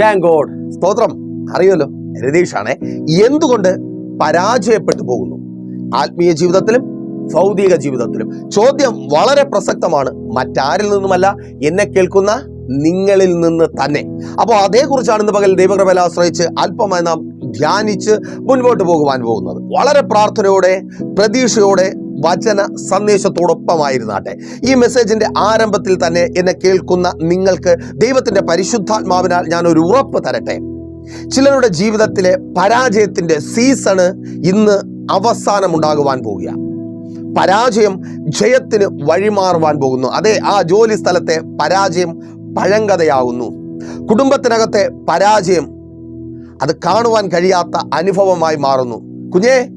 Thank God സ്തോത്രം. അറിയുമല്ലോ? രതീഷാണേ എന്തുകൊണ്ട് പരാജയപ്പെട്ടു പോകുന്നു? ആത്മീയ ജീവിതത്തിലും ഭൗതിക ജീവിതത്തിലും. ചോദ്യം വളരെ പ്രസക്തമാണ്. മറ്റാരിൽ നിന്നുമല്ല എന്നെ കേൾക്കുന്ന നിങ്ങളിൽ നിന്ന് തന്നെ. അപ്പോൾ അതേക്കുറിച്ചാണ് ഇന്ന് പകൽ ദൈവകൃപയിൽ ആശ്രയിച്ച് അല്പമായി നാം ധ്യാനിച്ച് മുൻപോട്ട് പോകുവാൻ പോകുന്നത്. വളരെ പ്രാർത്ഥനയോടെ പ്രതീക്ഷയോടെ വചന സന്ദേശത്തോടൊപ്പമായിരുന്നാട്ടെ. ഈ മെസ്സേജിന്റെ ആരംഭത്തിൽ തന്നെ എന്നെ കേൾക്കുന്ന നിങ്ങൾക്ക് ദൈവത്തിന്റെ പരിശുദ്ധാത്മാവിനാൽ ഞാൻ ഒരു ഉറപ്പ് തരട്ടെ. ചിലരുടെ ജീവിതത്തിലെ പരാജയത്തിന്റെ സീസണ് ഇന്ന് അവസാനം പോവുകയാണ് പോവുക. പരാജയം ജയത്തിന് വഴിമാറുവാൻ പോകുന്നു. അതെ ആ ജോലി സ്ഥലത്തെ പരാജയം പഴങ്കഥയാകുന്നു. കുടുംബത്തിനകത്തെ പരാജയം അത് കാണുവാൻ കഴിയാത്ത അനുഭവമായി മാറുന്നു. കുഞ്ഞേ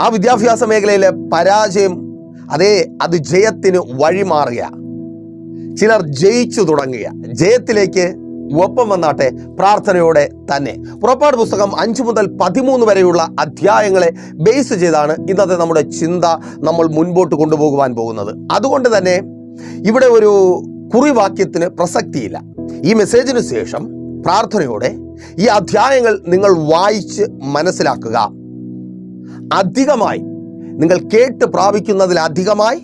ആ വിദ്യാഭ്യാസ മേഖലയിലെ പരാജയം അതേ അത് ജയത്തിന് വഴിമാറുക ചിലർ ജയിച്ചു തുടങ്ങുക ജയത്തിലേക്ക് ഒപ്പം വന്നാട്ടെ പ്രാർത്ഥനയോടെ തന്നെ. പുറപ്പാട് പുസ്തകം അഞ്ചു മുതൽ പതിമൂന്ന് വരെയുള്ള അധ്യായങ്ങളെ ബേസ് ചെയ്താണ് ഇന്നത്തെ നമ്മുടെ ചിന്ത നമ്മൾ മുൻപോട്ട് കൊണ്ടുപോകുവാൻ പോകുന്നത്. അതുകൊണ്ട് തന്നെ ഇവിടെ ഒരു കുറിവാക്യത്തിന് പ്രസക്തിയില്ല. ഈ മെസ്സേജിന് ശേഷം പ്രാർത്ഥനയോടെ ഈ അധ്യായങ്ങൾ നിങ്ങൾ വായിച്ച് മനസ്സിലാക്കുക. അധികമായി. നിങ്ങൾ കേട്ട് പ്രാപിക്കുന്നതിലധികമായി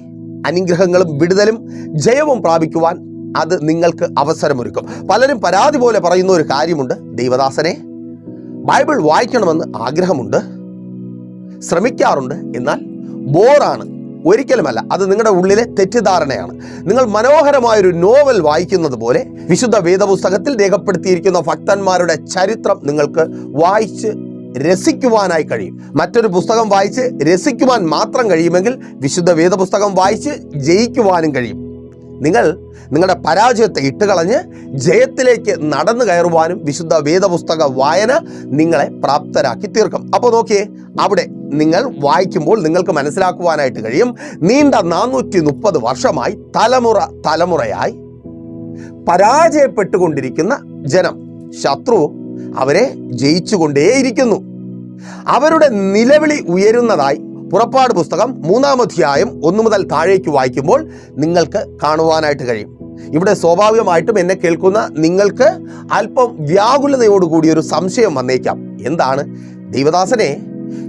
അനുഗ്രഹങ്ങളും വിടുതലും ജയവും പ്രാപിക്കുവാൻ അത് നിങ്ങൾക്ക് അവസരമൊരുക്കും. പലരും പരാതി പോലെ പറയുന്ന ഒരു കാര്യമുണ്ട്. ദൈവദാസനെ ബൈബിൾ വായിക്കണമെന്ന് ആഗ്രഹമുണ്ട്. ശ്രമിക്കാറുണ്ട്. എന്നാൽ ബോറാണ്. ഒരിക്കലുമല്ല. അത് നിങ്ങളുടെ ഉള്ളിലെ തെറ്റിദ്ധാരണയാണ്. നിങ്ങൾ മനോഹരമായൊരു നോവൽ വായിക്കുന്നത് പോലെ വിശുദ്ധ വേദപുസ്തകത്തിൽ രേഖപ്പെടുത്തിയിരിക്കുന്ന ഭക്തന്മാരുടെ ചരിത്രം നിങ്ങൾക്ക് വായിച്ച് രസിക്കുവാനായി കഴിയും. മറ്റൊരു പുസ്തകം വായിച്ച് രസിക്കുവാൻ മാത്രം കഴിയുമെങ്കിൽ വിശുദ്ധ വേദപുസ്തകം വായിച്ച് ജയിക്കുവാനും കഴിയും. നിങ്ങൾ നിങ്ങളുടെ പരാജയത്തെ ഇട്ടുകളഞ്ഞ് ജയത്തിലേക്ക് നടന്നു കയറുവാനും വിശുദ്ധ വേദപുസ്തക വായന നിങ്ങളെ പ്രാപ്തരാക്കി തീർക്കും. അപ്പോൾ നോക്കിയേ അവിടെ നിങ്ങൾ വായിക്കുമ്പോൾ നിങ്ങൾക്ക് മനസ്സിലാക്കുവാനായിട്ട് കഴിയും. നീണ്ട നാനൂറ്റി മുപ്പത് വർഷമായി തലമുറ തലമുറയായി പരാജയപ്പെട്ടുകൊണ്ടിരിക്കുന്ന ജനം ശത്രു അവരെ ജയിച്ചുകൊണ്ടേയിരിക്കുന്നു. അവരുടെ നിലവിളി ഉയരുന്നതായി പുറപ്പാട് പുസ്തകം മൂന്നാമധ്യായം ഒന്നു മുതൽ താഴേക്ക് വായിക്കുമ്പോൾ നിങ്ങൾക്ക് കാണുവാനായിട്ട് കഴിയും. ഇവിടെ സ്വാഭാവികമായിട്ടും എന്നെ കേൾക്കുന്ന നിങ്ങൾക്ക് അല്പം വ്യാകുലതയോടുകൂടി ഒരു സംശയം വന്നേക്കാം. എന്താണ്? ദൈവദാസനെ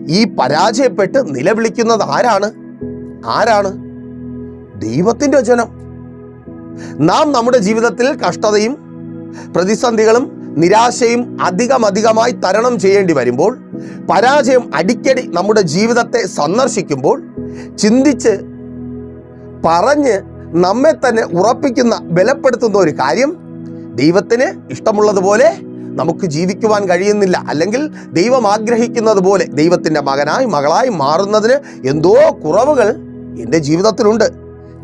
ഈ പരാജയപ്പെട്ട് നിലവിളിക്കുന്നത് ആരാണ്? ആരാണ്? ദൈവത്തിന്റെ ജനം. നാം നമ്മുടെ ജീവിതത്തിൽ കഷ്ടതയും പ്രതിസന്ധികളും നിരാശയും അധികമധികമായി തരണം ചെയ്യേണ്ടി വരുമ്പോൾ പരാജയം അടിക്കടി നമ്മുടെ ജീവിതത്തെ സന്ദർശിക്കുമ്പോൾ ചിന്തിച്ച് പറഞ്ഞ് നമ്മെ തന്നെ ഉറപ്പിക്കുന്ന ബലപ്പെടുത്തുന്ന ഒരു കാര്യം ദൈവത്തിന് ഇഷ്ടമുള്ളതുപോലെ നമുക്ക് ജീവിക്കുവാൻ കഴിയുന്നില്ല. അല്ലെങ്കിൽ ദൈവം ആഗ്രഹിക്കുന്നത് പോലെ ദൈവത്തിന്റെ മകനായി മകളായി മാറുന്നതിന് എന്തോ കുറവുകൾ എന്റെ ജീവിതത്തിലുണ്ട്.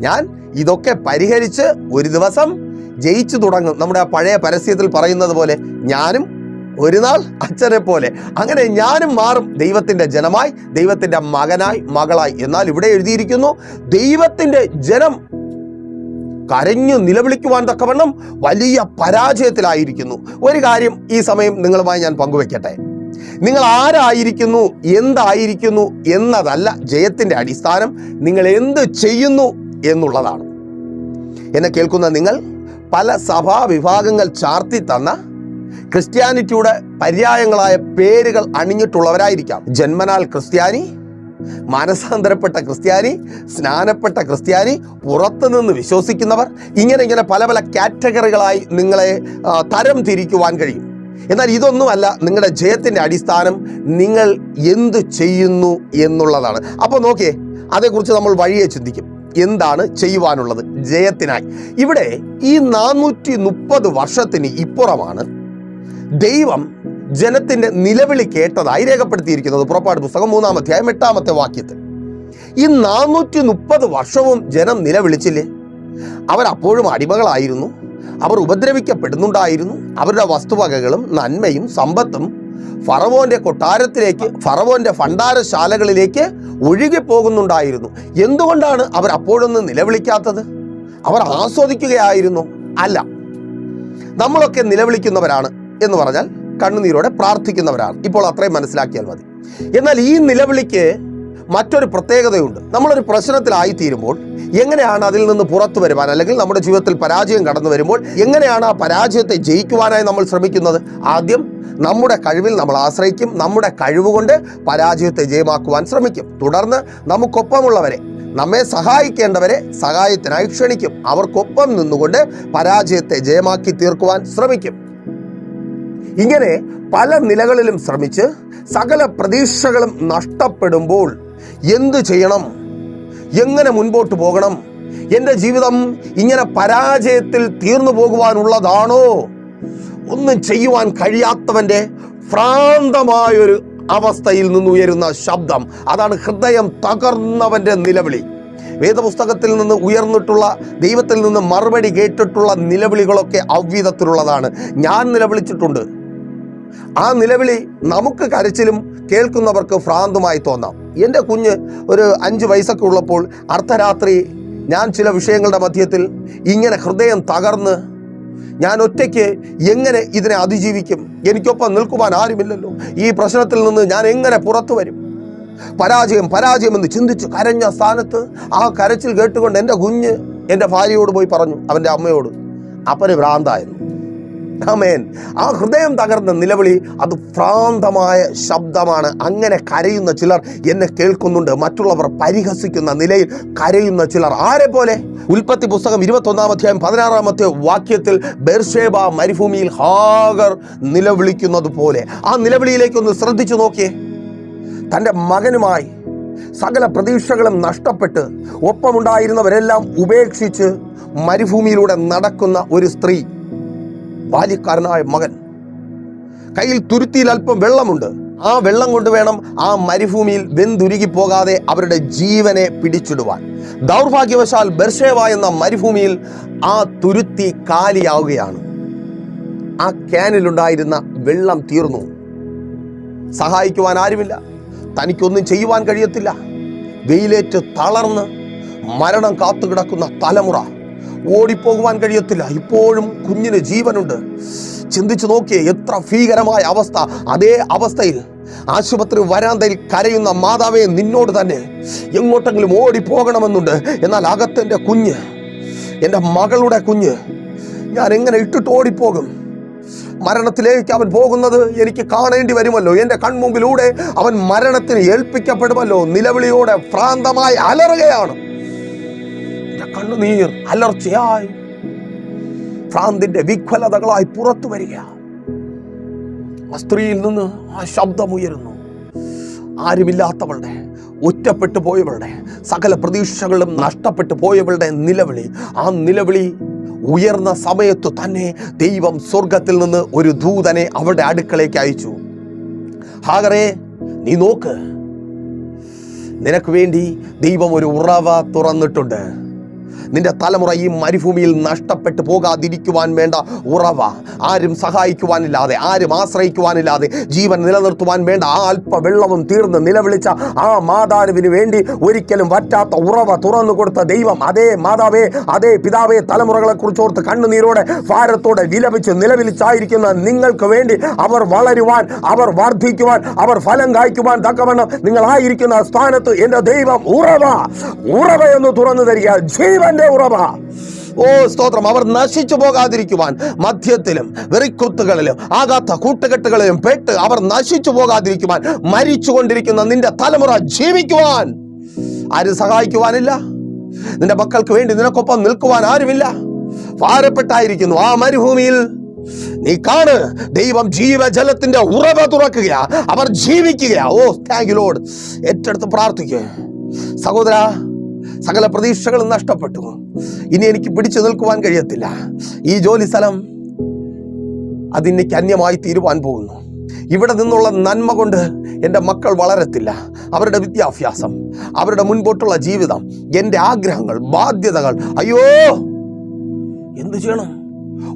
ഞാൻ ഇതൊക്കെ പരിഹരിച്ച് ഒരു ദിവസം ജയിച്ചു തുടങ്ങും. നമ്മുടെ ആ പഴയ പരസ്യത്തിൽ പറയുന്നത് പോലെ ഞാനും ഒരു നാൾ അച്ഛനെ പോലെ. അങ്ങനെ ഞാനും മാറും ദൈവത്തിന്റെ ജനമായി ദൈവത്തിന്റെ മകനായി മകളായി എന്നാൽ ഇവിടെ എഴുതിയിരിക്കുന്നു ദൈവത്തിന്റെ ജനം കരഞ്ഞു നിലവിളിക്കുവാൻ തക്കവണ്ണം വലിയ പരാജയത്തിലായിരിക്കുന്നു. ഒരു കാര്യം ഈ സമയം നിങ്ങളുമായി ഞാൻ പങ്കുവെക്കട്ടെ. നിങ്ങൾ ആരായിരിക്കുന്നു എന്തായിരിക്കുന്നു എന്നതല്ല ജയത്തിന്റെ അടിസ്ഥാനം. നിങ്ങൾ എന്ത് ചെയ്യുന്നു എന്നുള്ളതാണ്. എന്നെ കേൾക്കുന്ന നിങ്ങൾ പല സഭാ വിഭാഗങ്ങൾ ചാർത്തി തന്ന ക്രിസ്ത്യാനിറ്റിയുടെ പര്യായങ്ങളായ പേരുകൾ അണിഞ്ഞിട്ടുള്ളവരായിരിക്കാം. ജന്മനാൽ ക്രിസ്ത്യാനി മാനസാന്തരപ്പെട്ട ക്രിസ്ത്യാനി സ്നാനപ്പെട്ട ക്രിസ്ത്യാനി പുറത്തുനിന്ന് വിശ്വസിക്കുന്നവർ ഇങ്ങനെ ഇങ്ങനെ പല പല കാറ്റഗറികളായി നിങ്ങളെ തരം തിരിക്കുവാൻ കഴിയും. എന്നാൽ ഇതൊന്നുമല്ല നിങ്ങളുടെ ജയത്തിന്റെ അടിസ്ഥാനം നിങ്ങൾ എന്തു ചെയ്യുന്നു എന്നുള്ളതാണ്. അപ്പോൾ നോക്കിയേ അതേക്കുറിച്ച് നമ്മൾ വഴിയെ ചിന്തിക്കും. എന്താണ് ചെയ്യുവാനുള്ളത്? ജയത്തിനായി. ഇവിടെ ഈ നാനൂറ്റി മുപ്പത് വർഷത്തിന് ഇപ്പുറമാണ് ദൈവം ജനത്തിന്റെ നിലവിളി കേട്ടതായി രേഖപ്പെടുത്തിയിരിക്കുന്നത്. പുറപ്പാട് പുസ്തകം മൂന്നാം അധ്യായം എട്ടാമത്തെ വാക്യത്തിൽ. ഈ നാനൂറ്റി മുപ്പത് വർഷവും ജനം നിലവിളിച്ചില്ലേ? അവരപ്പോഴും അടിമകളായിരുന്നു. അവർ ഉപദ്രവിക്കപ്പെടുന്നുണ്ടായിരുന്നു. അവരുടെ വസ്തുവകകളും നന്മയും സമ്പത്തും ഫറവോന്റെ കൊട്ടാരത്തിലേക്ക് ഫറവോന്റെ ഭണ്ഡാരശാലകളിലേക്ക് ഒഴുകി പോകുന്നുണ്ടായിരുന്നു എന്തുകൊണ്ടാണ് അവർ അപ്പോഴൊന്നും നിലവിളിക്കാത്തത്? അവർ ആസ്വദിക്കുകയായിരുന്നു. അല്ല നമ്മളൊക്കെ നിലവിളിക്കുന്നവരാണ് എന്ന് പറഞ്ഞാൽ കണ്ണുനീരോടെ പ്രാർത്ഥിക്കുന്നവരാണ്. ഇപ്പോൾ അത്രയും മനസ്സിലാക്കിയാൽ മതി. എന്നാൽ ഈ നിലവിളിക്ക് മറ്റൊരു പ്രത്യേകതയുണ്ട്. നമ്മളൊരു പ്രശ്നത്തിലായിത്തീരുമ്പോൾ എങ്ങനെയാണ് അതിൽ നിന്ന് പുറത്തു വരുവാൻ അല്ലെങ്കിൽ നമ്മുടെ ജീവിതത്തിൽ പരാജയം കടന്നു വരുമ്പോൾ എങ്ങനെയാണ് ആ പരാജയത്തെ ജയിക്കുവാനായി നമ്മൾ ശ്രമിക്കുന്നത്? ആദ്യം നമ്മുടെ കഴിവിൽ നമ്മൾ ആശ്രയിക്കും. നമ്മുടെ കഴിവുകൊണ്ട് പരാജയത്തെ ജയമാക്കുവാൻ ശ്രമിക്കും. തുടർന്ന് നമുക്കൊപ്പമുള്ളവരെ നമ്മെ സഹായിക്കേണ്ടവരെ സഹായത്തിനായി ക്ഷണിക്കും. അവർക്കൊപ്പം നിന്നുകൊണ്ട് പരാജയത്തെ ജയമാക്കി തീർക്കുവാൻ ശ്രമിക്കും. ഇങ്ങനെ പല നിലകളിലും ശ്രമിച്ച് സകല പ്രതീക്ഷകളും നഷ്ടപ്പെടുമ്പോൾ എന്തു ചെയ്യണം? എങ്ങനെ മുൻപോട്ട് പോകണം? എന്റെ ജീവിതം ഇങ്ങനെ പരാജയത്തിൽ തീർന്നു പോകുവാനുള്ളതാണോ? ഒന്നും ചെയ്യുവാൻ കഴിയാത്തവന്റെ ഭ്രാന്തമായൊരു അവസ്ഥയിൽ നിന്ന് ഉയരുന്ന ശബ്ദം. അതാണ് ഹൃദയം തകർന്നവന്റെ നിലവിളി. വേദപുസ്തകത്തിൽ നിന്ന് ഉയർന്നിട്ടുള്ള ദൈവത്തിൽ നിന്ന് മറുപടി കേട്ടിട്ടുള്ള നിലവിളികളൊക്കെ അവ്വിധത്തിലുള്ളതാണ് ഞാൻ നിലവിളിച്ചിട്ടുണ്ട്. ആ നിലവിളി നമുക്ക് കരച്ചിലും കേൾക്കുന്നവർക്ക് ഭ്രാന്തുമായി തോന്നാം. എന്റെ കുഞ്ഞ് ഒരു അഞ്ച് വയസ്സൊക്കെ ഉള്ളപ്പോൾ അർദ്ധരാത്രി ഞാൻ ചില വിഷയങ്ങളുടെ മധ്യത്തിൽ ഇങ്ങനെ ഹൃദയം തകർന്ന് ഞാൻ ഒറ്റയ്ക്ക് എങ്ങനെ ഇതിനെ അതിജീവിക്കും? എനിക്കൊപ്പം നിൽക്കുവാൻ ആരുമില്ലല്ലോ. ഈ പ്രശ്നത്തിൽ നിന്ന് ഞാൻ എങ്ങനെ പുറത്തു വരും? പരാജയം പരാജയം എന്ന് ചിന്തിച്ച് കരഞ്ഞ സ്ഥാനത്ത് ആ കരച്ചിൽ കേട്ടുകൊണ്ട് എന്റെ കുഞ്ഞ് എന്റെ ഭാര്യയോട് പോയി പറഞ്ഞു അവന്റെ അമ്മയോട്. അപ്പന് ഭ്രാന്തായിരുന്നു. ആമേൻ. ആ ഹൃദയം തകർന്ന നിലവിളി അത് ഭ്രാന്തമായ ശബ്ദമാണ്. അങ്ങനെ കരയുന്ന ചിലർ എന്നെ കേൾക്കുന്നുണ്ട്. മറ്റുള്ളവർ പരിഹസിക്കുന്ന നിലയിൽ കരയുന്ന ചിലർ. ആരെ പോലെ? ഉൽപ്പത്തി പുസ്തകം ഇരുപത്തൊന്നാം അധ്യായം പതിനാറാമത്തെ വാക്യത്തിൽ ബെർഷേബ മരുഭൂമിയിൽ ഹാഗർ നിലവിളിക്കുന്നത് പോലെ. ആ നിലവിളിയിലേക്കൊന്ന് ശ്രദ്ധിച്ചു നോക്കിയേ. തന്റെ മകനുമായി സകല പ്രതീക്ഷകളും നഷ്ടപ്പെട്ട് ഒപ്പമുണ്ടായിരുന്നവരെല്ലാം ഉപേക്ഷിച്ച് മരുഭൂമിയിലൂടെ നടക്കുന്ന ഒരു സ്ത്രീ ബാല്യക്കാരനായ മകൻ. കയ്യിൽ തുരുത്തിയിൽ അല്പം വെള്ളമുണ്ട്. ആ വെള്ളം കൊണ്ട് വേണം ആ മരുഭൂമിയിൽ വെന്തുരുകി പോകാതെ അവരുടെ ജീവനെ പിടിച്ചിടുവാൻ. ദൗർഭാഗ്യവശാൽ ബർഷേവ എന്ന മരുഭൂമിയിൽ ആ തുരുത്തി കാലിയാവുകയാണ്. ആ ക്യാനിലുണ്ടായിരുന്ന വെള്ളം തീർന്നു. സഹായിക്കുവാൻ ആരുമില്ല. തനിക്കൊന്നും ചെയ്യുവാൻ കഴിയത്തില്ല. വെയിലേറ്റ് തളർന്ന് മരണം കാത്തുകിടക്കുന്ന തലമുറ. ഓടിപ്പോകുവാൻ കഴിയത്തില്ല. ഇപ്പോഴും കുഞ്ഞിന് ജീവനുണ്ട്. ചിന്തിച്ചു നോക്കിയേ എത്ര ഭീകരമായ അവസ്ഥ. അതേ അവസ്ഥയിൽ ആശുപത്രി വരാന്തയിൽ കരയുന്ന മാതാവേ നിന്നോട് തന്നെ എങ്ങോട്ടെങ്കിലും ഓടിപ്പോകണമെന്നുണ്ട്. എന്നാൽ അകത്തെന്റെ കുഞ്ഞ് എന്റെ മകളുടെ കുഞ്ഞ് ഞാൻ എങ്ങനെ ഇട്ടിട്ട് ഓടിപ്പോകും? മരണത്തിലേക്ക് അവൻ പോകുന്നത് എനിക്ക് കാണേണ്ടി വരുമല്ലോ. എന്റെ കൺമുമ്പിലൂടെ അവൻ മരണത്തിന് ഏൽപ്പിക്കപ്പെടുമല്ലോ. നിലവിളിയോടെ ഭ്രാന്തമായി അലറുകയാണ്. കണ്ണുനീർ അലർച്ചയായി. ഭ്രാന്തിന്റെ വിഖ്വലതകളായി പുറത്തു വരിക. ആ സ്ത്രീയിൽ നിന്ന് ആ ശബ്ദമുയരുന്നു. ആരുമില്ലാത്തവളുടെ ഒറ്റപ്പെട്ടു പോയവളുടെ സകല പ്രതീക്ഷകളും നഷ്ടപ്പെട്ടു പോയവളുടെ നിലവിളി. ആ നിലവിളി ഉയർന്ന സമയത്ത് തന്നെ ദൈവം സ്വർഗത്തിൽ നിന്ന് ഒരു ദൂതനെ അവളുടെ അടുക്കളേക്ക് അയച്ചു. ഹാഗറേ നീ നോക്ക്. നിനക്ക് വേണ്ടി ദൈവം ഒരു ഉറവ തുറന്നിട്ടുണ്ട്. നിന്റെ തലമുറ ഈ മരുഭൂമിയിൽ നഷ്ടപ്പെട്ടു പോകാതിരിക്കുവാൻ വേണ്ട ഉറവ ആരും സഹായിക്കുവാനില്ലാതെ ആരും ആശ്രയിക്കുവാനില്ലാതെ ജീവൻ നിലനിർത്തുവാൻ വേണ്ട ആ അല്പ വെള്ളവും തീർന്ന് നിലവിളിച്ച ആ മാതാവിന് വേണ്ടി ഒരിക്കലും വറ്റാത്ത ഉറവ തുറന്നു കൊടുത്ത ദൈവം അതേ മാതാവേ അതേ പിതാവേ തലമുറകളെ കുറിച്ച് ഓർത്ത് കണ്ണുനീരോടെ ഭാരത്തോടെ വിലപിച്ച് നിലവിളിച്ചായിരിക്കുന്ന നിങ്ങൾക്ക് വേണ്ടി അവർ വളരുവാൻ അവർ വർദ്ധിക്കുവാൻ അവർ ഫലം കായ്ക്കുവാൻ തക്കവണ്ണം നിങ്ങളായിരിക്കുന്ന സ്ഥാനത്ത് എന്റെ ദൈവം ഉറവ ഉറവ എന്ന് തുറന്നു തരിക ജീവന്റെ ഉറവ. ഓ സ്തോത്രം. അവർ നശിച്ചു പോകാതിരിക്കുവാൻ മധ്യത്തിലും വെറിക്കുത്തുകളിലും ആകാത്ത കൂട്ടുകെട്ടുകളിലും പെട്ട് അവർ നശിച്ചു പോകാതിരിക്കുവാൻ മരിച്ചുകൊണ്ടിരിക്കുന്ന നിന്റെ തലമുറ ജീവിക്കുവാൻ ആരും സഹായിക്കുവാനില്ല. നിന്റെ മക്കൾക്ക് വേണ്ടി നിനക്കൊപ്പം നിൽക്കുവാൻ ആരുമില്ല. ഭാരപ്പെട്ടായിരിക്കുന്നു ആ മരുഭൂമിയിൽ. നീ കാണ് ദൈവം ജീവജലത്തിന്റെ ഉറവ തുറക്കുക അവർ ജീവിക്കുകയാ. ഓ താങ്ക് യു ലോഡ് ഏറ്റെടുത്ത് പ്രാർത്ഥിക്കുക സഹോദര സകല പ്രതീക്ഷകളും നഷ്ടപ്പെട്ടു. ഇനി എനിക്ക് പിടിച്ചു നിൽക്കുവാൻ കഴിയത്തില്ല. ഈ ജോലി സ്ഥലം അതിനെനിക്ക് അന്യമായി തീരുവാൻ പോകുന്നു. ഇവിടെ നിന്നുള്ള നന്മ കൊണ്ട് എന്റെ മക്കൾ വളരത്തില്ല. അവരുടെ വിദ്യാഭ്യാസം അവരുടെ മുൻപോട്ടുള്ള ജീവിതം എന്റെ ആഗ്രഹങ്ങൾ ബാധ്യതകൾ. അയ്യോ! എന്തു ചെയ്യണം?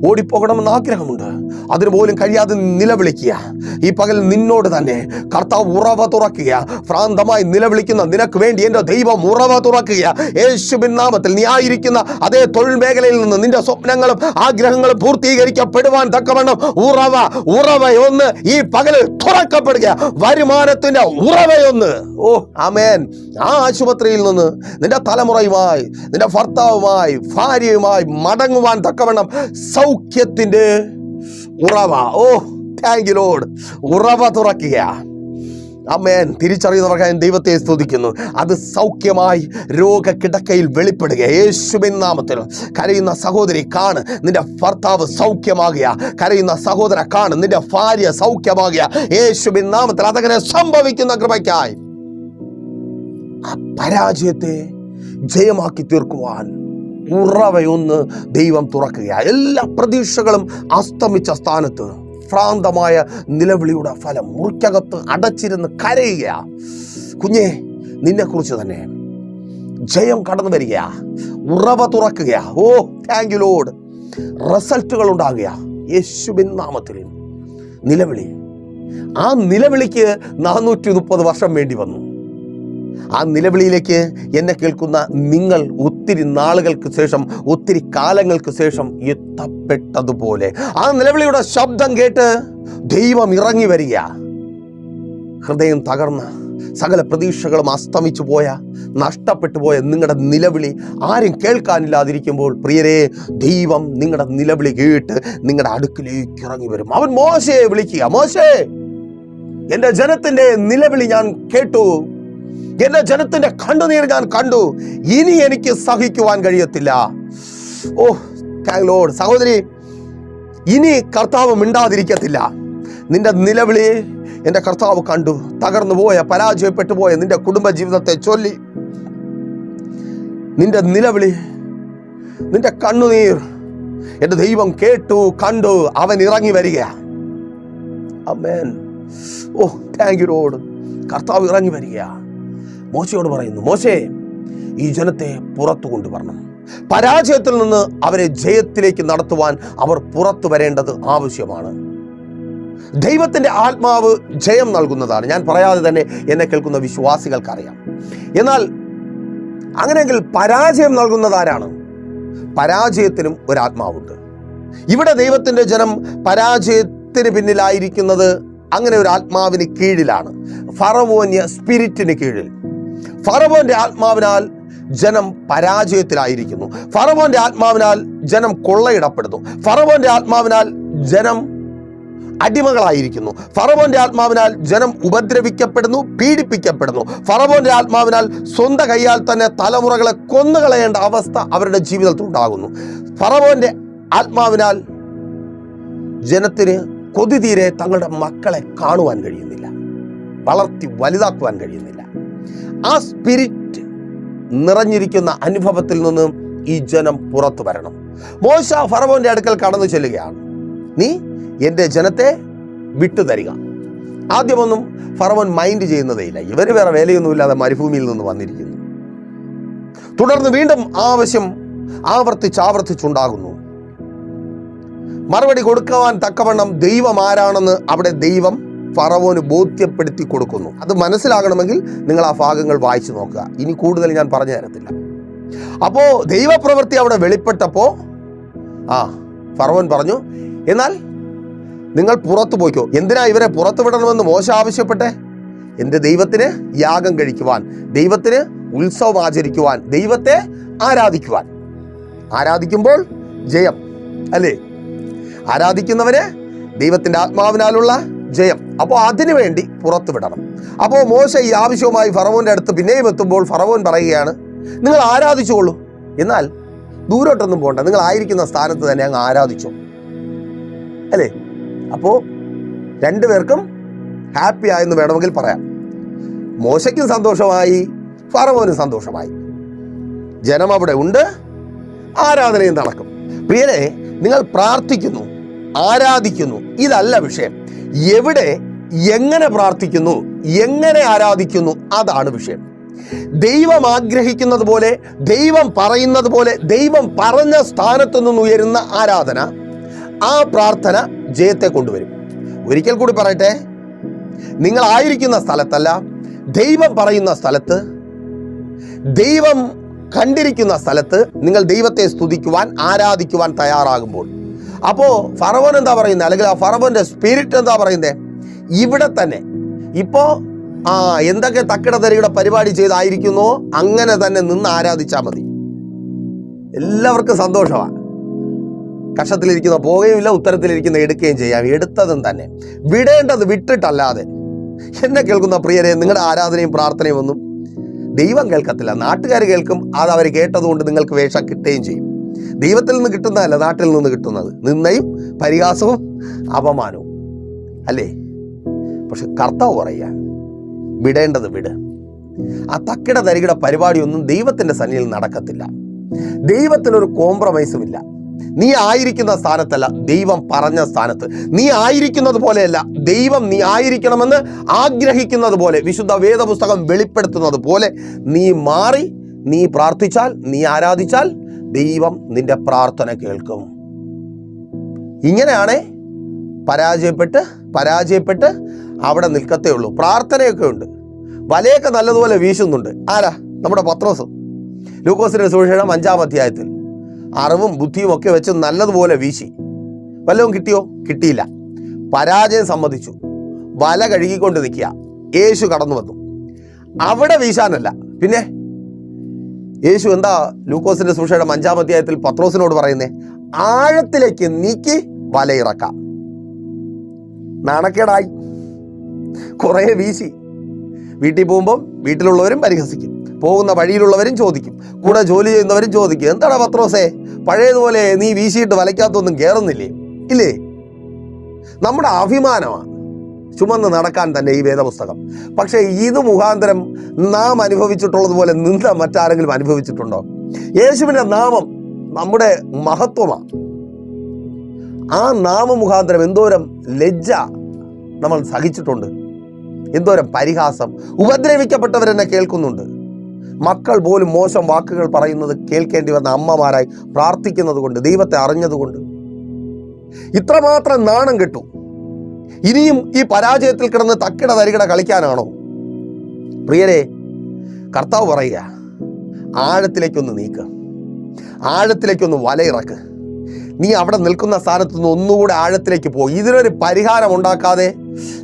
ഓടിപ്പോകണമെന്ന് ആഗ്രഹമുണ്ട്. അതിന് പോലും കഴിയാതെ നിലവിളിക്കുക. ഈ പകൽ നിന്നോട് തന്നെ കർത്താവ് ഉറവ തുറക്കുക. ഭ്രാന്തമായി നിലവിളിക്കുന്ന നിനക്ക് വേണ്ടി എന്റെ ദൈവം ഉറവ തുറക്കുക. യേശുവിൻ നാമത്തിൽ നീ ആയിരിക്കുന്ന അതേ തൊഴിൽ മേഖലയിൽ നിന്ന് നിന്റെ സ്വപ്നങ്ങളും ആഗ്രഹങ്ങളും പൂർത്തീകരിക്കപ്പെടുവാൻ തക്കവണ്ണം ഉറവ ഉറവയൊന്ന് ഈ പകലിൽ തുറക്കപ്പെടുക. വരുമാനത്തിന്റെ ഉറവയൊന്ന് ഓ ആമേൻ. ആ ആശുപത്രിയിൽ നിന്ന് നിന്റെ തലമുറയുമായി നിന്റെ ഭർത്താവുമായി ഭാര്യയുമായി മടങ്ങുവാൻ തക്കവണ്ണം സൗഖ്യത്തിന്റെ ഉറവ. ഓ താങ്ക് യു ലോഡ് ഉറവ തുറക്കുക അമ്മേൻ ഞാൻ ദൈവത്തെ സ്തുതിക്കുന്നു. അത് സൗഖ്യമായി രോഗ കിടക്കയിൽ വെളിപ്പെടുക യേശുവിൻ നാമത്തിൽ. കരയുന്ന സഹോദരി കാണ്. നിന്റെ ഭർത്താവ് സൗഖ്യമാകുക കരയുന്ന സഹോദര കാണ്. നിന്റെ ഭാര്യ സൗഖ്യമാകുക യേശുവിൻ നാമത്തിൽ അതങ്ങനെ സംഭവിക്കുന്ന കൃപയ്ക്കായി. ആ പരാജയത്തെ ജയമാക്കി തീർക്കുവാൻ ഉറവയൊന്ന് ദൈവം തുറക്കുക എല്ലാ പ്രതീക്ഷകളും അസ്തമിച്ച സ്ഥാനത്ത് ഭ്രാന്തമായ നിലവിളിയുടെ ഫലം മുറിക്കകത്ത് അടച്ചിരുന്ന് കരയുക കുഞ്ഞെ നിന്നെക്കുറിച്ച് തന്നെ ജയം കടന്നു വരിക ഉറവ തുറക്കുക ഓ താങ്ക് യു ലോഡ് റിസൾട്ടുകൾ ഉണ്ടാകുക യേശുബിൻ നാമത്തിൽ നിലവിളി. ആ നിലവിളിക്ക് നാനൂറ്റി മുപ്പത് വർഷം വേണ്ടി വന്നു. ആ നിലവിളിയിലേക്ക് എന്നെ കേൾക്കുന്ന നിങ്ങൾ ഒത്തിരി നാളുകൾക്ക് ശേഷം ഒത്തിരി കാലങ്ങൾക്ക് ശേഷം എത്തപ്പെട്ടതുപോലെ. ആ നിലവിളിയുടെ ശബ്ദം കേട്ട് ദൈവം ഇറങ്ങി വരിക. ഹൃദയം തകർന്ന സകല പ്രതീക്ഷകളും അസ്തമിച്ചു പോയ നഷ്ടപ്പെട്ടു പോയ നിങ്ങളുടെ നിലവിളി ആരും കേൾക്കാനില്ലാതിരിക്കുമ്പോൾ പ്രിയരെ ദൈവം നിങ്ങളുടെ നിലവിളി കേട്ട് നിങ്ങളുടെ അടുക്കിലേക്ക് ഇറങ്ങി വരും. അവൻ മോശയെ വിളിക്കുക. മോശേ എന്റെ ജനത്തിന്റെ നിലവിളി ഞാൻ കേട്ടു. എന്റെ ജനത്തിന്റെ കണ്ണുനീർ ഞാൻ കണ്ടു. ഇനി എനിക്ക് സഹിക്കുവാൻ കഴിയത്തില്ല. ഓ ലോഡ് സഹോദരി ഇനി കർത്താവ് മിണ്ടാതിരിക്കത്തില്ല. നിന്റെ നിലവിളി എന്റെ കർത്താവ് കണ്ടു. തകർന്നു പോയ പരാജയപ്പെട്ടു പോയ നിന്റെ കുടുംബ ജീവിതത്തെ ചൊല്ലി. നിന്റെ നിലവിളി നിന്റെ കണ്ണുനീർ എന്റെ ദൈവം കേട്ടു കണ്ടു അവൻ ഇറങ്ങി വരിക അമ്മേൻ ഓ താങ്ക് യു ലോഡ് കർത്താവ് ഇറങ്ങി വരിക മോശയോട് പറയുന്നു മോശേ ഈ ജനത്തെ പുറത്തു കൊണ്ടുവരണം. പരാജയത്തിൽ നിന്ന് അവരെ ജയത്തിലേക്ക് നടത്തുവാൻ അവർ പുറത്തു വരേണ്ടത് ആവശ്യമാണ്. ദൈവത്തിന്റെ ആത്മാവ് ജയം നൽകുന്നതാണ്. ഞാൻ പറയാതെ തന്നെ എന്നെ കേൾക്കുന്ന വിശ്വാസികൾക്കറിയാം. എന്നാൽ അങ്ങനെയെങ്കിൽ പരാജയം നൽകുന്നതാരാണ് പരാജയത്തിനും ഒരാത്മാവുണ്ട് ഇവിടെ ദൈവത്തിന്റെ ജനം പരാജയത്തിന് പിന്നിലായിരിക്കുന്നത് അങ്ങനെ ഒരു ആത്മാവിന് കീഴിലാണ്. ഫറവോന്യ സ്പിരിറ്റിന് കീഴിൽ. ഫറവോന്റെ ആത്മാവിനാൽ ജനം പരാജയത്തിലായിരിക്കുന്നു. ഫറവോന്റെ ആത്മാവിനാൽ ജനം കൊള്ളയിടപ്പെടുന്നു. ഫറവോന്റെ ആത്മാവിനാൽ ജനം അടിമകളായിരിക്കുന്നു. ഫറവോന്റെ ആത്മാവിനാൽ ജനം ഉപദ്രവിക്കപ്പെടുന്നു പീഡിപ്പിക്കപ്പെടുന്നു. ഫറവോന്റെ ആത്മാവിനാൽ സ്വന്തം കൈയാൽ തന്നെ തലമുറകളെ കൊന്നുകളയേണ്ട അവസ്ഥ അവരുടെ ജീവിതത്തിൽ ഉണ്ടാകുന്നു. ഫറവോന്റെ ആത്മാവിനാൽ ജനത്തിന് കൊതിതീരെ തങ്ങളുടെ മക്കളെ കാണുവാൻ കഴിയുന്നില്ല. വളർത്തി വലുതാക്കുവാൻ കഴിയുന്നില്ല. ആ സ്പിരിറ്റ് നിറഞ്ഞിരിക്കുന്ന അനുഭവത്തിൽ നിന്നും ഈ ജനം പുറത്തു വരണം. മോശ ഫറവോന്റെ അടുക്കൽ കടന്നു ചെല്ലുകയാണ്. നീ എന്റെ ജനത്തെ വിട്ടുതരിക. ആദ്യമൊന്നും ഫറവോൻ മൈൻഡ് ചെയ്യുന്നതേയില്ല. ഇവർ വേറെ വേലയൊന്നുമില്ലാതെ മരുഭൂമിയിൽ നിന്ന് വന്നിരിക്കുന്നു. തുടർന്ന് വീണ്ടും ആവശ്യം ആവർത്തിച്ച് ആവർത്തിച്ചുണ്ടാകുന്നു മറുപടി കൊടുക്കുവാൻ തക്കവണ്ണം ദൈവം ആരാണെന്ന് അവിടെ ദൈവം ഫറവോന് ബോധ്യപ്പെടുത്തി കൊടുക്കുന്നു. അത് മനസ്സിലാകണമെങ്കിൽ നിങ്ങൾ ആ ഭാഗങ്ങൾ വായിച്ചു നോക്കുക. ഇനി കൂടുതൽ ഞാൻ പറഞ്ഞു തരത്തില്ല. അപ്പോ ദൈവപ്രവൃത്തി അവിടെ വെളിപ്പെട്ടപ്പോൾ ആ ഫറവൻ പറഞ്ഞു എന്നാൽ നിങ്ങൾ പുറത്തു പോയിക്കോ. എന്തിനാ ഇവരെ പുറത്തു വിടണമെന്ന് മോശ ആവശ്യപ്പെട്ടെ? എന്റെ ദൈവത്തിന് യാഗം കഴിക്കുവാൻ ദൈവത്തിന് ഉത്സവം ആചരിക്കുവാൻ ദൈവത്തെ ആരാധിക്കുവാൻ. ആരാധിക്കുമ്പോൾ ജയം അല്ലേ? ആരാധിക്കുന്നവന് ദൈവത്തിന്റെ ആത്മാവിനാലുള്ള ജയം. അപ്പോൾ അതിനു വേണ്ടി പുറത്തു വിടണം അപ്പോൾ മോശ ഈ ആവശ്യവുമായി ഫറവോന്റെ അടുത്ത് പിന്നെയും എത്തുമ്പോൾ ഫറവോൻ പറയുകയാണ് നിങ്ങൾ ആരാധിച്ചോളൂ എന്നാൽ ദൂരോട്ടൊന്നും പോകണ്ട നിങ്ങൾ ആയിരിക്കുന്ന സ്ഥാനത്ത് തന്നെ അങ്ങ് ആരാധിച്ചോ? അല്ലേ? അപ്പോൾ രണ്ടുപേർക്കും ഹാപ്പി ആയെന്ന് വേണമെങ്കിൽ പറയാം. മോശയ്ക്കും സന്തോഷമായി ഫറവോനും സന്തോഷമായി. ജനം അവിടെ ഉണ്ട് ആരാധനയും നടക്കും. പ്രിയരെ നിങ്ങൾ പ്രാർത്ഥിക്കുന്നു ആരാധിക്കുന്നു. ഇതല്ല വിഷയം. എവിടെ എങ്ങനെ പ്രാർത്ഥിക്കുന്നു എങ്ങനെ ആരാധിക്കുന്നു അതാണ് വിഷയം. ദൈവം ആഗ്രഹിക്കുന്നത് പോലെ ദൈവം പറയുന്നത് പോലെ ദൈവം പറഞ്ഞ സ്ഥാനത്തു നിന്ന് ഉയരുന്ന ആരാധന ആ പ്രാർത്ഥന ജയത്തെ കൊണ്ടുവരും. ഒരിക്കൽ കൂടി പറയട്ടെ നിങ്ങൾ ആയിരിക്കുന്ന സ്ഥലത്തല്ല ദൈവം പറയുന്ന സ്ഥലത്ത് ദൈവം കണ്ടിരിക്കുന്ന സ്ഥലത്ത് നിങ്ങൾ ദൈവത്തെ സ്തുതിക്കുവാൻ ആരാധിക്കുവാൻ തയ്യാറാകുമ്പോൾ അപ്പോ ഫറവൻ എന്താ പറയുന്നത് അല്ലെങ്കിൽ ആ ഫറവന്റെ സ്പിരിറ്റ് എന്താ പറയുന്നത് ഇവിടെ തന്നെ. ഇപ്പോൾ ആ എന്തൊക്കെ തക്കിട തരികയുടെ പരിപാടി ചെയ്തായിരിക്കുന്നു അങ്ങനെ തന്നെ നിന്ന് ആരാധിച്ചാൽ മതി. എല്ലാവർക്കും സന്തോഷമാണ് കഷത്തിലിരിക്കുന്ന പോവുകയുമില്ല ഉത്തരത്തിലിരിക്കുന്ന എടുക്കുകയും ചെയ്യാം. എടുത്തതും തന്നെ. വിടേണ്ടത് വിട്ടിട്ടല്ലാതെ. എന്നെ കേൾക്കുന്ന പ്രിയരെ നിങ്ങളുടെ ആരാധനയും പ്രാർത്ഥനയും ഒന്നും ദൈവം കേൾക്കത്തില്ല. നാട്ടുകാർ കേൾക്കും അത് അവർ കേട്ടതുകൊണ്ട് നിങ്ങൾക്ക് വേഷം കിട്ടുകയും ചെയ്യും. ദൈവത്തിൽ നിന്ന് കിട്ടുന്നതല്ല നാട്ടിൽ നിന്ന് കിട്ടുന്നത്. നിന്നയും പരിഹാസവും അപമാനവും. അല്ലേ? പക്ഷെ കർത്താവ് പറയുക വിടേണ്ടത് വിട്. ആ തക്കിട തരികിട പരിപാടിയൊന്നും ദൈവത്തിന്റെ സന്നിധിയിൽ നടക്കത്തില്ല. ദൈവത്തിനൊരു കോംപ്രമൈസും ഇല്ല. നീ ആയിരിക്കുന്ന സ്ഥാനത്തല്ല ദൈവം പറഞ്ഞ സ്ഥാനത്ത്. നീ ആയിരിക്കുന്നത് പോലെയല്ല ദൈവം നീ ആയിരിക്കണമെന്ന് ആഗ്രഹിക്കുന്നത് പോലെ വിശുദ്ധ വേദപുസ്തകം വെളിപ്പെടുത്തുന്നത് പോലെ നീ മാറി നീ പ്രാർത്ഥിച്ചാൽ നീ ആരാധിച്ചാൽ ദൈവം നിന്റെ പ്രാർത്ഥന കേൾക്കും. ഇങ്ങനെയാണേ പരാജയപ്പെട്ട് പരാജയപ്പെട്ട് അവിടെ നിൽക്കത്തേ ഉള്ളൂ. പ്രാർത്ഥനയൊക്കെ ഉണ്ട്. വലയൊക്കെ നല്ലതുപോലെ വീശുന്നുണ്ട്. ആരാ? നമ്മുടെ പത്രോസ്. ലൂക്കോസിന്റെ സുവിശേഷം അഞ്ചാം അധ്യായത്തിൽ. അറിവും ബുദ്ധിയും ഒക്കെ വെച്ച് നല്ലതുപോലെ വീശി. വല്ലതും കിട്ടിയോ? കിട്ടിയില്ല. പരാജയം സമ്മതിച്ചു. വല കഴുകിക്കൊണ്ട് നിൽക്കുക. യേശു കടന്നു വന്നു അവിടെ വീശാനല്ല. പിന്നെ? യേശു എന്താ ലൂക്കോസിന്റെ സുഷയുടെ അഞ്ചാം അധ്യായത്തിൽ പത്രോസിനോട് പറയുന്നേ? ആഴത്തിലേക്ക് നീക്കി വലയിറക്ക. നാണക്കേടായി. കുറേ വീശി. വീട്ടിൽ പോകുമ്പോൾ വീട്ടിലുള്ളവരും പരിഹസിക്കും. പോകുന്ന വഴിയിലുള്ളവരും ചോദിക്കും. കൂടെ ജോലി ചെയ്യുന്നവരും ചോദിക്കും എന്താണ് പത്രോസേ? പഴയതുപോലെ നീ വീശിയിട്ട് വലയ്ക്കാത്തൊന്നും കയറുന്നില്ലേ ഇല്ലേ? നമ്മുടെ അഭിമാനമാണ് ചുമന്ന് നടക്കാൻ തന്നെ ഈ വേദപുസ്തകം. പക്ഷേ ഇത് മുഖാന്തരം നാം അനുഭവിച്ചിട്ടുള്ളതുപോലെ നിന്ന മറ്റാരെങ്കിലും അനുഭവിച്ചിട്ടുണ്ടോ? യേശുവിന്റെ നാമം നമ്മുടെ മഹത്വമാണ്. ആ നാമ മുഖാന്തരം എന്തോരം ലജ്ജ നമ്മൾ സഹിച്ചിട്ടുണ്ട്. എന്തോരം പരിഹാസം. ഉപദ്രവിക്കപ്പെട്ടവരെന്നെ കേൾക്കുന്നുണ്ട്. മക്കൾ പോലും മോശം വാക്കുകൾ പറയുന്നത് കേൾക്കേണ്ടി വന്ന അമ്മമാരായി പ്രാർത്ഥിക്കുന്നത് കൊണ്ട് ദൈവത്തെ അറിഞ്ഞതുകൊണ്ട്. ഇത്രമാത്രം നാണം കെട്ടു. ഇനിയും ഈ പരാജയത്തിൽ കിടന്ന് തക്കിട തരികിട കളിക്കാനാണോ? പ്രിയരെ കർത്താവ് പറയുക ആഴത്തിലേക്കൊന്ന് നീക്കുക ആഴത്തിലേക്കൊന്ന് വലയിറക്ക്. നീ അവിടെ നിൽക്കുന്ന സ്ഥാനത്ത് നിന്ന് ഒന്നുകൂടെ ആഴത്തിലേക്ക് പോകും ഇതിനൊരു പരിഹാരം ഉണ്ടാക്കാതെ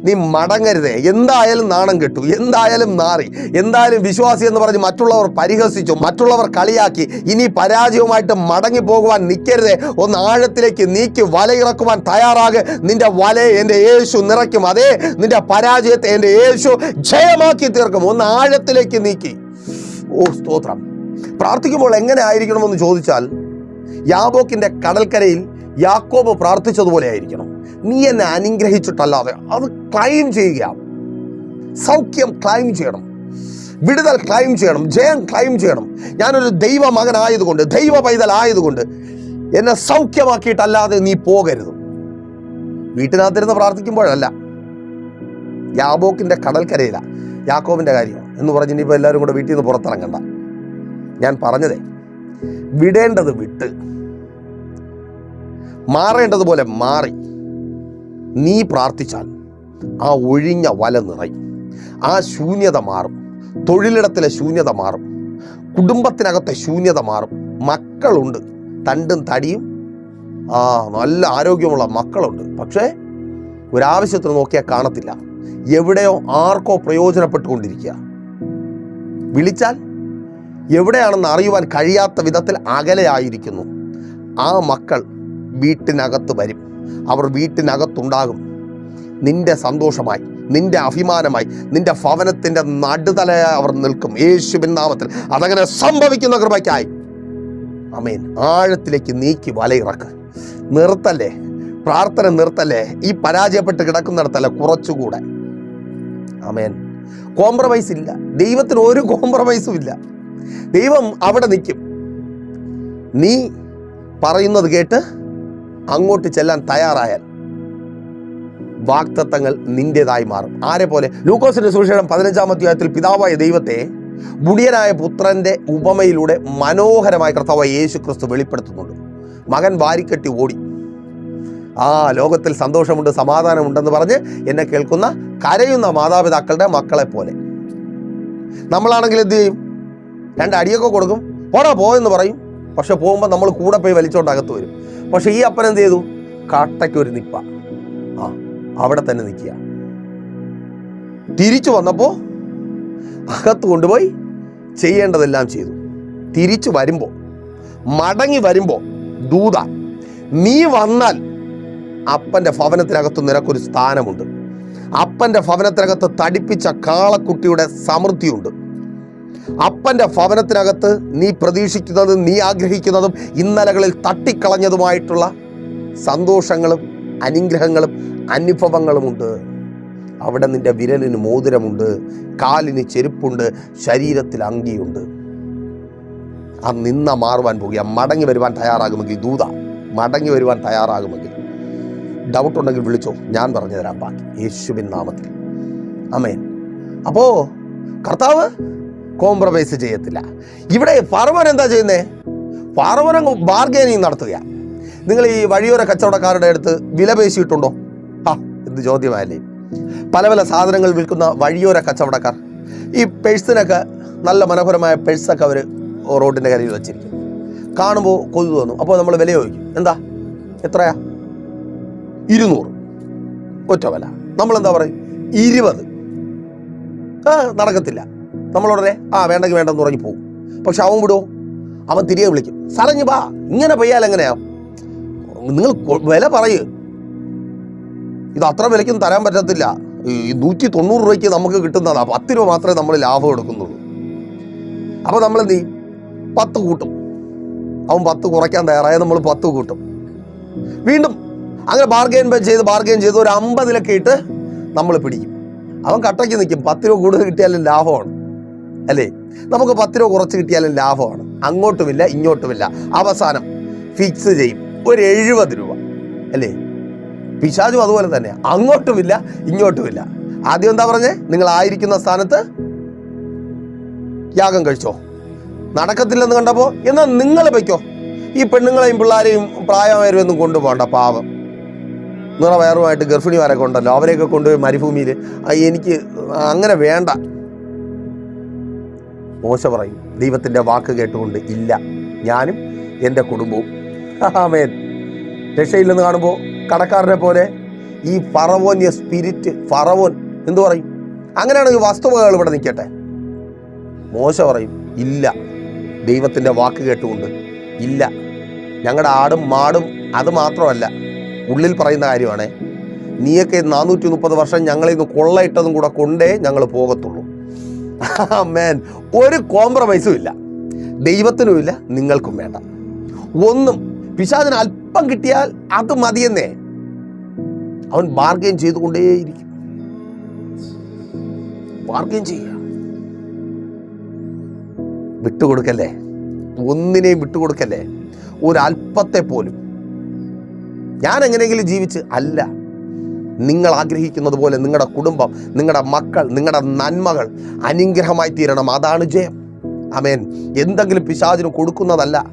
നീ മടങ്ങരുതേ. എന്തായാലും നാണം കെട്ടു. എന്തായാലും നാറി. എന്തായാലും വിശ്വാസി എന്ന് പറഞ്ഞ് മറ്റുള്ളവർ പരിഹസിച്ചു മറ്റുള്ളവർ കളിയാക്കി ഇനി പരാജയവുമായിട്ട് മടങ്ങി പോകുവാൻ നിൽക്കരുതേ. ഒന്ന് ആഴത്തിലേക്ക് നീക്കി വലയിറക്കുവാൻ തയ്യാറാകെ. നിന്റെ വലയെ എന്റെ യേശു നിറയ്ക്കും. അതേ നിന്റെ പരാജയത്തെ എന്റെ യേശു ജയമാക്കി തീർക്കും. ഒന്ന് ആഴത്തിലേക്ക് നീക്കി. ഓ സ്തോത്രം. പ്രാർത്ഥിക്കുമ്പോൾ എങ്ങനെ ആയിരിക്കണമെന്ന് ചോദിച്ചാൽ യാബോക്കിന്റെ കടൽക്കരയിൽ യാക്കോബ് പ്രാർത്ഥിച്ചതുപോലെ ആയിരിക്കണം. നീ എന്നെ അനുഗ്രഹിച്ചിട്ടല്ലാതെ അത് ക്ലൈം ചെയ്യുക സൗഖ്യം ക്ലൈം ചെയ്യണം. വിടുതൽ ക്ലൈം ചെയ്യണം. ജയം ക്ലൈം ചെയ്യണം. ഞാനൊരു ദൈവ മകനായതുകൊണ്ട് ദൈവ പൈതൽ ആയതുകൊണ്ട് എന്നെ സൗഖ്യമാക്കിയിട്ടല്ലാതെ നീ പോകരുത്. വീട്ടിനകത്തിരുന്ന് പ്രാർത്ഥിക്കുമ്പോഴല്ല. യാബോക്കിന്റെ കടൽക്കരയില യാക്കോബിന്റെ കാര്യം എന്ന് പറഞ്ഞ് ഇനിയിപ്പോൾ എല്ലാവരും കൂടെ വീട്ടിൽ നിന്ന് പുറത്തിറങ്ങണ്ട. ഞാൻ പറഞ്ഞതേ വിടേണ്ടത് വിട്ട്. മാറേണ്ടതുപോലെ മാറി. നീ പ്രാർത്ഥിച്ചാൽ ആ ഒഴിഞ്ഞ വല നിറയും. ആ ശൂന്യത മാറും. തൊഴിലിടത്തിലെ ശൂന്യത മാറും. കുടുംബത്തിനകത്തെ ശൂന്യത മാറും. മക്കളുണ്ട്. തണ്ടും തടിയും ആ നല്ല ആരോഗ്യമുള്ള മക്കളുണ്ട്. പക്ഷേ ഒരാവശ്യത്തിന് നോക്കിയാൽ കാണത്തില്ല. എവിടെയോ ആർക്കോ പ്രയോജനപ്പെട്ടുകൊണ്ടിരിക്കുക. വിളിച്ചാൽ എവിടെയാണെന്ന് അറിയുവാൻ കഴിയാത്ത വിധത്തിൽ അകലെയായിരിക്കുന്നു. ആ മക്കൾ വീട്ടിനകത്ത് വരും. അവർ വീട്ടിനകത്തുണ്ടാകും. നിന്റെ സന്തോഷമായി നിന്റെ അഭിമാനമായി നിന്റെ ഭവനത്തിന്റെ നടുതലയായി അവർ നിൽക്കും. യേശുവിൻ നാമത്തിൽ അതങ്ങനെ സംഭവിക്കുന്ന കൃപയ്ക്കായി. അമേൻ ആഴത്തിലേക്ക് നീക്കി വലയിറക്ക്. നിർത്തല്ലേ? പ്രാർത്ഥന നിർത്തല്ലേ? ഈ പരാജയപ്പെട്ട് കിടക്കുന്നിടത്തല്ല കുറച്ചുകൂടെ? അമേൻ കോംപ്രമൈസ് ഇല്ല. ദൈവത്തിന് ഒരു കോംപ്രമൈസും ഇല്ല. ദൈവം അവിടെ നിൽക്കും. നീ പറയുന്നത് കേട്ട് അങ്ങോട്ട് ചെല്ലാൻ തയ്യാറായാൽ വാക്തത്വങ്ങൾ നിന്റേതായി മാറും. ആരെ പോലെ? ലൂക്കോസിന്റെ സുവിശേഷം പതിനഞ്ചാം അധ്യായത്തിൽ പിതാവായ ദൈവത്തെ ബുടിയനായ പുത്രന്റെ ഉപമയിലൂടെ മനോഹരമായ കർത്താവായ യേശു ക്രിസ്തു വെളിപ്പെടുത്തുന്നുണ്ട്. മകൻ വാരിക്കെട്ടി ഓടി. ആ ലോകത്തിൽ സന്തോഷമുണ്ട് സമാധാനമുണ്ടെന്ന് പറഞ്ഞ് എന്നെ കേൾക്കുന്ന കരയുന്ന മാതാപിതാക്കളുടെ മക്കളെ പോലെ നമ്മളാണെങ്കിൽ എന്ത് ചെയ്യും? രണ്ട് അടിയൊക്കെ കൊടുക്കും. പോടാ പോയെന്ന് പറയും. പക്ഷെ പോകുമ്പോൾ നമ്മൾ കൂടെ പോയി വലിച്ചോണ്ട് അകത്ത് വരും. പക്ഷെ ഈ അപ്പൻ എന്ത് ചെയ്തു? കട്ടയ്ക്ക് ഒരു നിപ്പ. ആ അവിടെ തന്നെ നിൽക്കുക. തിരിച്ചു വന്നപ്പോൾ അകത്ത് കൊണ്ടുപോയി ചെയ്യേണ്ടതെല്ലാം ചെയ്തു. തിരിച്ചു വരുമ്പോൾ മടങ്ങി വരുമ്പോൾ ദൂത നീ വന്നാൽ അപ്പന്റെ ഭവനത്തിനകത്ത് നിനക്കൊരു സ്ഥാനമുണ്ട്. അപ്പന്റെ ഭവനത്തിനകത്ത് തടിപ്പിച്ച കാളക്കുട്ടിയുടെ സമൃദ്ധിയുണ്ട്. അപ്പന്റെ ഭവനത്തിനകത്ത് നീ പ്രതീക്ഷിക്കുന്നതും നീ ആഗ്രഹിക്കുന്നതും ഇന്നലകളിൽ തട്ടിക്കളഞ്ഞതുമായിട്ടുള്ള സന്തോഷങ്ങളും അനുഗ്രഹങ്ങളും അനുഭവങ്ങളുമുണ്ട്. അവിടെ നിന്റെ വിരലിന് മോതിരമുണ്ട് കാലിന് ചെരുപ്പുണ്ട് ശരീരത്തിൽ അങ്കിയുണ്ട്. ആ നിന്ന മാറുവാൻ പോകുക. മടങ്ങി വരുവാൻ തയ്യാറാകുമെങ്കിൽ ദൂത മടങ്ങി വരുവാൻ തയ്യാറാകുമെങ്കിൽ ഡൗട്ട് ഉണ്ടെങ്കിൽ വിളിച്ചോ. ഞാൻ പറഞ്ഞുതരാം ബാക്കി. യേശുവിൻ നാമത്തിൽ. അമേൻ അപ്പോ കർത്താവ് കോംപ്രമൈസ് ചെയ്യത്തില്ല. ഇവിടെ ഫറവൻ എന്താ ചെയ്യുന്നേ? ഫറവൻ അങ്ങ് ബാർഗൈനിങ് നടത്തുക നിങ്ങൾ ഈ വഴിയോര കച്ചവടക്കാരുടെ അടുത്ത് വില പേശിയിട്ടുണ്ടോ? ആ എന്ത് ചോദ്യമായല്ലേ പല പല സാധനങ്ങൾ വിൽക്കുന്ന വഴിയോര കച്ചവടക്കാർ. ഈ പേഴ്സിനൊക്കെ നല്ല മനോഹരമായ പേഴ്സൊക്കെ അവർ റോഡിന്റെ കരയിൽ വെച്ചിരിക്കും. കാണുമ്പോൾ കൊതു തോന്നും. അപ്പോൾ നമ്മൾ വില ചോദിക്കും. എന്താ? എത്രയാ? ഇരുന്നൂറ്. ഒറ്റ വില. നമ്മളെന്താ പറയും? ഇരുപത്. ആ നടക്കത്തില്ല. നമ്മളുടനെ ആ വേണ്ടെങ്കിൽ വേണ്ടെന്ന് പറഞ്ഞു പോകും പക്ഷെ അവൻ വിടുമോ അവൻ തിരികെ വിളിക്കും. സാറഞ്ഞ് ബാ ഇങ്ങനെ പെയ്യാൽ എങ്ങനെയാ? നിങ്ങൾ വില പറയൂ. ഇത് അത്ര വിലയ്ക്കൊന്നും തരാൻ പറ്റത്തില്ല. ഈ നൂറ്റി തൊണ്ണൂറ് രൂപയ്ക്ക് നമുക്ക് കിട്ടുന്നതാണ് പത്ത് രൂപ മാത്രമേ നമ്മൾ ലാഭം എടുക്കുന്നുള്ളൂ. അപ്പോൾ നമ്മൾ എന്ത് പത്ത് കൂട്ടും. അവൻ പത്ത് കുറയ്ക്കാൻ തയ്യാറായ നമ്മൾ പത്ത് കൂട്ടും. വീണ്ടും അങ്ങനെ ബാർഗെയിൻ ചെയ്ത് ബാർഗെയിൻ ചെയ്ത് ഒരു അമ്പതിലൊക്കെ ഇട്ട് നമ്മൾ പിടിക്കും. അവൻ കട്ടയ്ക്ക് നിൽക്കും പത്ത് രൂപ കൂടുതൽ കിട്ടിയാലും ലാഭമാണ്. അല്ലേ? നമുക്ക് പത്ത് രൂപ കുറച്ച് കിട്ടിയാലും ലാഭമാണ്. അങ്ങോട്ടുമില്ല ഇങ്ങോട്ടുമില്ല. അവസാനം ഫിക്സ് ചെയ്യും. ഒരു എഴുപത് രൂപ. അല്ലേ? പിശാചും അതുപോലെ തന്നെ. അങ്ങോട്ടുമില്ല ഇങ്ങോട്ടുമില്ല. ആദ്യം എന്താ പറഞ്ഞേ? നിങ്ങൾ ആയിരിക്കുന്ന സ്ഥാനത്ത് യാഗം കഴിച്ചോ. നടക്കത്തില്ലെന്ന് കണ്ടപ്പോ എന്നാൽ നിങ്ങൾ വയ്ക്കോ ഈ പെണ്ണുങ്ങളെയും പിള്ളേരെയും പ്രായമായവരും ഒന്നും കൊണ്ടുപോകണ്ട പാവം. നിറ വയറുമായിട്ട് ഗർഭിണിമാരൊക്കെ ഉണ്ടല്ലോ. അവരെയൊക്കെ കൊണ്ടുപോയി മരുഭൂമിയിൽ എനിക്ക് അങ്ങനെ വേണ്ട. മോശ പറയും. ദൈവത്തിന്റെ വാക്ക് കേട്ടുകൊണ്ട് ഇല്ല. ഞാനും എന്റെ കുടുംബവും. ആമേൻ. രക്ഷയില്ലെന്ന് കാണുമ്പോൾ കടക്കാരനെ പോലെ ഈ ഫറവോന്യ സ്പിരിറ്റ് ഫറവോൻ എന്തു പറയും? അങ്ങനെയാണെങ്കിൽ വസ്തുവകകൾ ഇവിടെ നിൽക്കട്ടെ. മോശ പറയും ഇല്ല. ദൈവത്തിന്റെ വാക്ക് കേട്ടുകൊണ്ട് ഇല്ല. ഞങ്ങളുടെ ആടും മാടും അത് മാത്രമല്ല. ഉള്ളിൽ പറയുന്ന കാര്യമാണ്. നീയൊക്കെ നാനൂറ്റി മുപ്പത് വർഷം ഞങ്ങളിൽ നിന്ന് കൊള്ളയിട്ടതും കൂടെ കൊണ്ടേ ഞങ്ങൾ പോകത്തുള്ളൂ. മേൻ ഒരു കോംപ്രമൈസും ഇല്ല. ദൈവത്തിനുമില്ല നിങ്ങൾക്കും വേണ്ട. ഒന്നും പിശാചിന് അല്പം കിട്ടിയാൽ അത് മതിയെന്നേ. അവൻ ബാർഗെയിൻ ചെയ്തുകൊണ്ടേയിരിക്കും. ബാർഗെയിൻ ചെയ്യുക. വിട്ടുകൊടുക്കല്ലേ? ഒന്നിനെയും വിട്ടുകൊടുക്കല്ലേ? ഒരല്പത്തെ പോലും. ഞാൻ എങ്ങനെയെങ്കിലും ജീവിച്ച് അല്ല. നിങ്ങൾ ആഗ്രഹിക്കുന്നത് പോലെ നിങ്ങളുടെ കുടുംബം നിങ്ങളുടെ മക്കൾ നിങ്ങളുടെ നന്മകൾ അനുഗ്രഹമായി തീരണം. അതാണ് ജയം. അമേൻ എന്തെങ്കിലും പിശാചിന് കൊടുക്കുന്നതല്ല.